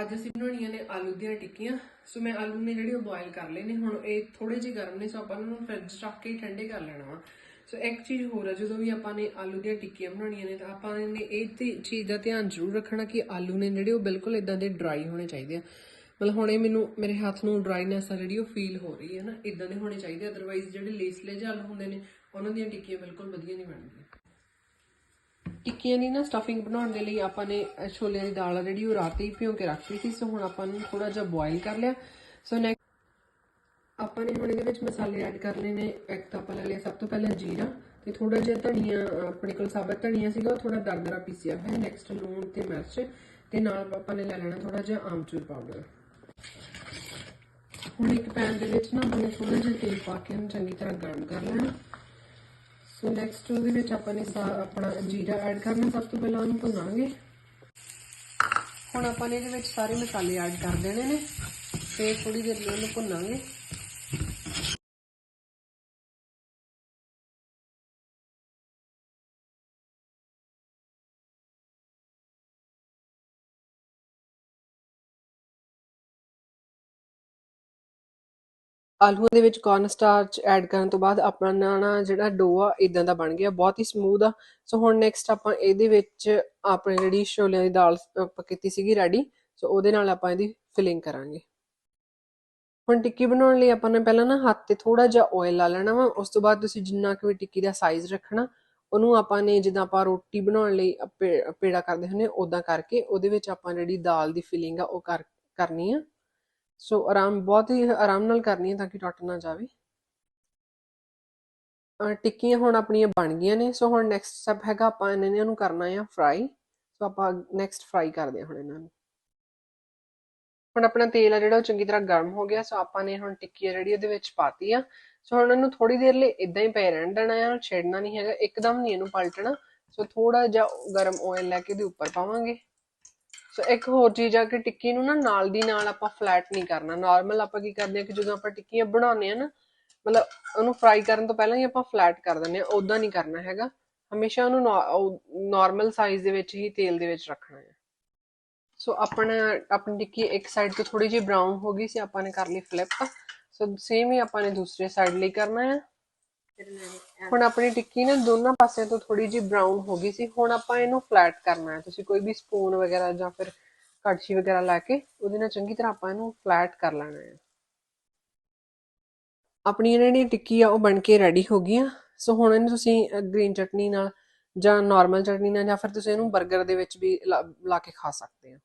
ਅੱਜ ਅਸੀਂ ਬਣਾਉਣੀਆਂ ਨੇ ਆਲੂ ਦੀਆਂ ਟਿੱਕੀਆਂ। ਸੋ ਮੈਂ ਆਲੂ ਨੇ ਜਿਹੜੇ ਉਹ ਬੋਇਲ ਕਰ ਲਏ ਨੇ। ਹੁਣ ਇਹ ਥੋੜੇ ਜਿਹੇ ਗਰਮ ਨੇ, ਸੋ ਆਪਾਂ ਇਹਨਾਂ ਨੂੰ ਫ੍ਰਿਜ 'ਚ ਰੱਖ ਕੇ ਠੰਡੇ ਕਰ ਲੈਣਾ ਵਾ। ਸੋ ਇੱਕ ਚੀਜ਼ ਹੋਰ ਹੈ ਜਦੋਂ ਵੀ ਆਪਾਂ ਨੇ ਆਲੂ ਦੀਆਂ ਟਿੱਕੀਆਂ ਬਣਾਉਣੀਆਂ ਨੇ, ਤਾਂ ਆਪਾਂ ਨੇ ਇਹ ਤੇ ਚੀਜ਼ ਦਾ ਧਿਆਨ ਜ਼ਰੂਰ ਰੱਖਣਾ ਕਿ ਆਲੂ ਨੇ ਜਿਹੜੇ ਉਹ ਬਿਲਕੁਲ ਇਦਾਂ ਦੇ ਡਰਾਈ ਹੋਣੇ ਚਾਹੀਦੇ ਆ। ਮਤਲਬ ਹੁਣ ਇਹ ਮੈਨੂੰ, ਮੇਰੇ ਹੱਥ ਨੂੰ ਡਰਾਈਨੈਸ ਆ ਜਿਹੜੀ ਉਹ ਫੀਲ ਹੋ ਰਹੀ ਹੈ ਨਾ ਇਦਾਂ ਦੇ ਹੋਣੇ ਚਾਹੀਦੇ ਅਦਰਵਾਈਜ਼ ਜਿਹੜੇ ਲੇਸਲੇ ਜਿਹੇ ਆਲੂ ਹੁੰਦੇ ਨੇ, ਉਹਨਾਂ ਦੀਆਂ ਟਿੱਕੀਆਂ ਬਿਲਕੁਲ ਵਧੀਆ ਨਹੀਂ ਬਣਦੀਆਂ। ਟਿੱਕੀਆਂ ਦੀ ਨਾ ਸਟਫਿੰਗ ਬਣਾਉਣ ਦੇ ਲਈ ਆਪਾਂ ਨੇ ਛੋਲੇ ਦੀ ਦਾਲ ਆ ਜਿਹੜੀ ਉਹ ਰਾਤ ਹੀ ਭਿਓ ਕੇ ਰੱਖੀ ਸੀ, ਸੋ ਹੁਣ ਆਪਾਂ ਨੂੰ ਥੋੜਾ ਜਿਹਾ ਬੋਇਲ ਕਰ ਲਿਆ। ਸੋ ਨੈਕਸਟ ਆਪਾਂ ਨੇ ਹੁਣ ਇਹਦੇ ਵਿੱਚ ਮਸਾਲੇ ਐਡ ਕਰਨੇ ਨੇ। ਇੱਕ ਤਾਂ ਆਪਾਂ ਲੈ ਲਿਆ ਸਭ ਤੋਂ ਪਹਿਲਾਂ ਜੀਰਾ ਤੇ ਥੋੜਾ ਜਿਹਾ ਧਨੀਆ ਆਪਣੇ ਕੋਲ ਸਾਬਤ ਧਨੀਆ ਸੀਗਾ, ਉਹ ਥੋੜਾ ਦਰਦਰਾ ਪੀਸਿਆ ਹੋਇਆ ਨੈਕਸਟ ਲੂਣ ਤੇ ਮਿਰਚ ਤੇ ਨਾਲ ਆਪਾਂ ਨੇ ਲੈ ਲੈਣਾ ਥੋੜਾ ਜਿਹਾ ਆਮਚੂਰ ਪਾਊਡਰ ਹੁਣ ਇੱਕ ਪੈਨ ਦੇ ਵਿੱਚ ਨਾ ਆਪਾਂ ਨੇ ਥੋੜਾ ਜਿਹਾ ਤੇਲ ਪਾ ਕੇ ਉਹਨੂੰ ਚੰਗੀ ਤਰ੍ਹਾਂ ਗਰਮ ਕਰ ਲੈਣਾ। ਸੋ ਨੈਕਸਟ ਉਹਦੇ ਵਿੱਚ ਆਪਾਂ ਨੇ ਸਾ ਆਪਣਾ ਜੀਰਾ ਐਡ ਕਰਨਾ, ਸਭ ਤੋਂ ਪਹਿਲਾਂ ਉਹਨੂੰ ਭੁੰਨਾਂਗੇ। ਹੁਣ ਆਪਾਂ ਨੇ ਇਹਦੇ ਵਿੱਚ ਸਾਰੇ ਮਸਾਲੇ ਐਡ ਕਰ ਦੇਣੇ ਨੇ। ਤੇ ਥੋੜੀ ਦੇਰ ਲਈ ਉਹਨੂੰ ਭੁੰਨਾਂਗੇ। ਆਲੂਆਂ ਦੇ ਵਿੱਚ ਕੌਰਨ ਸਟਾਰਚ ਐਡ ਕਰਨ ਤੋਂ ਬਾਅਦ ਆਪਣਾ ਨਾ ਜਿਹੜਾ ਡੋ ਆ ਇਦਾਂ ਦਾ ਬਣ ਗਿਆ, ਬਹੁਤ ਹੀ ਸਮੂਥ ਆ। ਸੋ ਹੁਣ ਨੈਕਸਟ ਆਪਾਂ ਇਹਦੇ ਵਿੱਚ ਆਪਣੇ ਜਿਹੜੀ ਛੋਲਿਆਂ ਦੀ ਦਾਲ ਕੀਤੀ ਸੀਗੀ ਰੈਡੀ ਸੋ ਉਹਦੇ ਨਾਲ ਆਪਾਂ ਇਹਦੀ ਫਿਲਿੰਗ ਕਰਾਂਗੇ। ਹੁਣ ਟਿੱਕੀ ਬਣਾਉਣ ਲਈ ਆਪਾਂ ਨੇ ਪਹਿਲਾਂ ਨਾ ਹੱਥ ਤੇ ਥੋੜਾ ਜਿਹਾ ਆਇਲ ਲਾ ਲੈਣਾ ਵਾ, ਉਸ ਤੋਂ ਬਾਅਦ ਤੁਸੀਂ ਜਿੰਨਾ ਕਿ ਵੀ ਟਿੱਕੀ ਦਾ ਸਾਈਜ਼ ਰੱਖਣਾ, ਉਹਨੂੰ ਆਪਾਂ ਨੇ ਜਿੱਦਾਂ ਆਪਾਂ ਰੋਟੀ ਬਣਾਉਣ ਲਈ ਪੇ- ਪੇੜਾ ਕਰਦੇ ਹੁੰਦੇ ਉਦਾਂ ਕਰਕੇ ਉਹਦੇ ਵਿੱਚ ਆਪਾਂ ਜਿਹੜੀ ਦਾਲ ਦੀ ਫਿਲਿੰਗ ਆ, ਉਹ ਕਰ, ਕਰਨੀ ਆ। ਸੋ ਆਰਾਮ, ਬਹੁਤ ਹੀ ਆਰਾਮ ਨਾਲ ਕਰਨੀ ਹੈ ਤਾਂ ਕਿ ਟੁੱਟ ਨਾ ਜਾਵੇ। ਟਿੱਕੀਆਂ ਹੁਣ ਆਪਣੀਆਂ ਬਣ ਗਈਆਂ ਨੇ। ਸੋ ਹੁਣ ਨੈਕਸਟ ਸਟੈਪ ਹੈਗਾ, ਆਪਾਂ ਇਹਨਾਂ ਨੂੰ ਕਰਨਾ ਆ ਫਰਾਈ ਸੋ ਆਪਾਂ ਨੈਕਸਟ ਫਰਾਈ ਕਰਦੇ ਹਾਂ ਹੁਣ ਇਹਨਾਂ ਨੂੰ। ਹੁਣ ਆਪਣਾ ਤੇਲ ਆ ਜਿਹੜਾ, ਉਹ ਚੰਗੀ ਤਰ੍ਹਾਂ ਗਰਮ ਹੋ ਗਿਆ। ਸੋ ਆਪਾਂ ਨੇ ਹੁਣ ਟਿੱਕੀ ਆ ਜਿਹੜੀ ਉਹਦੇ ਵਿੱਚ ਪਾਤੀ ਆ ਸੋ ਹੁਣ ਇਹਨੂੰ ਥੋੜੀ ਦੇਰ ਲਈ ਇਦਾਂ ਹੀ ਪਏ ਰਹਿਣ ਦੇਣਾ ਆ, ਛੇੜਨਾ ਨਹੀਂ ਹੈਗਾ। ਇੱਕਦਮ ਨਹੀਂ ਇਹਨੂੰ ਪਲਟਣਾ। ਸੋ ਥੋੜਾ ਜਿਹਾ ਗਰਮ ਆਇਲ ਲੈ ਕੇ ਇਹਦੇ ਉੱਪਰ ਪਾਵਾਂਗੇ। ਸੋ ਇੱਕ ਹੋਰ ਚੀਜ਼ ਆ ਕਿ ਟਿੱਕੀ ਨੂੰ ਨਾ ਨਾਲ ਦੀ ਨਾਲ ਆਪਾਂ ਫਲੈਟ ਨਹੀਂ ਕਰਨਾ। ਨਾਰਮਲ ਆਪਾਂ ਕੀ ਕਰਦੇ ਆ ਕਿ ਜਦੋਂ ਆਪਾਂ ਟਿੱਕੀਆਂ ਬਣਾਉਂਦੇ ਆ ਨਾ, ਮਤਲਬ ਉਹਨੂੰ ਫਰਾਈ ਕਰਨ ਤੋਂ ਪਹਿਲਾਂ ਹੀ ਆਪਾਂ ਫਲੈਟ ਕਰ ਦਿੰਦੇ ਆ ਉਦਾਂ ਨਹੀਂ ਕਰਨਾ ਹੈਗਾ। ਹਮੇਸ਼ਾ ਉਹਨੂੰ ਨਾਰਮਲ ਸਾਈਜ਼ ਦੇ ਵਿੱਚ ਹੀ ਤੇਲ ਦੇ ਵਿੱਚ ਰੱਖਣਾ ਹੈ। ਸੋ ਆਪਣਾ, ਆਪਣੀ ਟਿੱਕੀ ਇੱਕ ਸਾਈਡ ਤੋਂ ਥੋੜੀ ਜਿਹੀ ਬਰਾਊਨ ਹੋ ਗਈ ਸੀ, ਆਪਾਂ ਨੇ ਕਰ ਲਈ ਫਲਿੱਪ ਸੋ ਸੇਮ ਹੀ ਆਪਾਂ ਨੇ ਦੂਸਰੇ ਸਾਈਡ ਲਈ ਕਰਨਾ ਹੈ। ਹੁਣ ਆਪਣੀ ਟਿੱਕੀ ਨਾ ਦੋਨਾਂ ਪਾਸਿਆਂ ਤੋਂ ਥੋੜੀ ਜਿਹੀ ਬਰਾਊਨ ਹੋ ਗਈ ਸੀ। ਹੁਣ ਆਪਾਂ ਇਹਨੂੰ ਫਲੈਟ ਕਰਨਾ ਹੈ। ਤੁਸੀਂ ਕੋਈ ਵੀ ਸਪੂਨ ਵਗੈਰਾ ਜਾਂ ਫਿਰ ਕੜਛੀ ਵਗੈਰਾ ਲੈ ਕੇ ਉਹਦੇ ਨਾਲ ਚੰਗੀ ਤਰ੍ਹਾਂ ਆਪਾਂ ਇਹਨੂੰ ਫਲੈਟ ਕਰ ਲੈਣਾ ਹੈ। ਆਪਣੀ ਜਿਹੜੀ ਟਿੱਕੀ ਆ ਉਹ ਬਣ ਕੇ ਰੈਡੀ ਹੋ ਗਈ ਆ ਸੋ ਹੁਣ ਇਹਨੂੰ ਤੁਸੀਂ ਗ੍ਰੀਨ ਚਟਨੀ ਨਾਲ ਜਾਂ ਨਾਰਮਲ ਚਟਨੀ ਨਾਲ ਜਾਂ ਫਿਰ ਤੁਸੀਂ ਇਹਨੂੰ 버ਗਰ ਦੇ ਵਿੱਚ ਵੀ ਲਾ ਕੇ ਖਾ ਸਕਦੇ ਆ